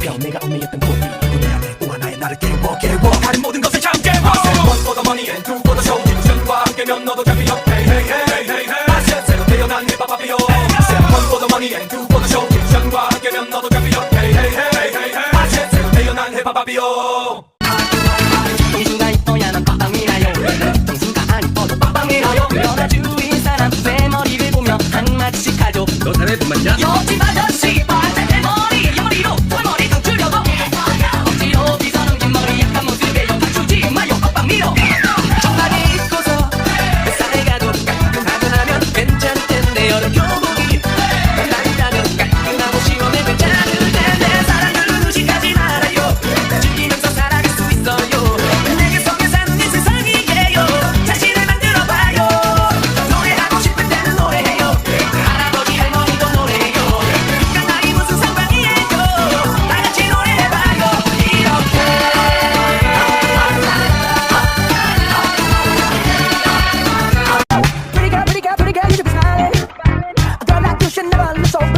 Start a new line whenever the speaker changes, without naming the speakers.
잡혀 내가 음미했던 고비 내 안에 또 하나의 나를 깨워 깨워. 다른 모든 것을 잠 깨워. One for the money and two for the show 디부션과 함께면 너도 잡히어. Hey hey hey hey hey. hey 아시아 새로 태어난 힙합합이요? One for the money and two for the show 디부션과 함께면 너도 잡히어. Hey hey hey hey hey hey. 아시아 새로 태어난 힙합합이요
정수가 이뻐야 난 빵빵이라요. 정수가 안 이뻐도 빵빵이라요. 그러나 주위 사람 내 머리를 보며 한 마디씩 하죠.
너?
옆집 아저씨 you should never lose so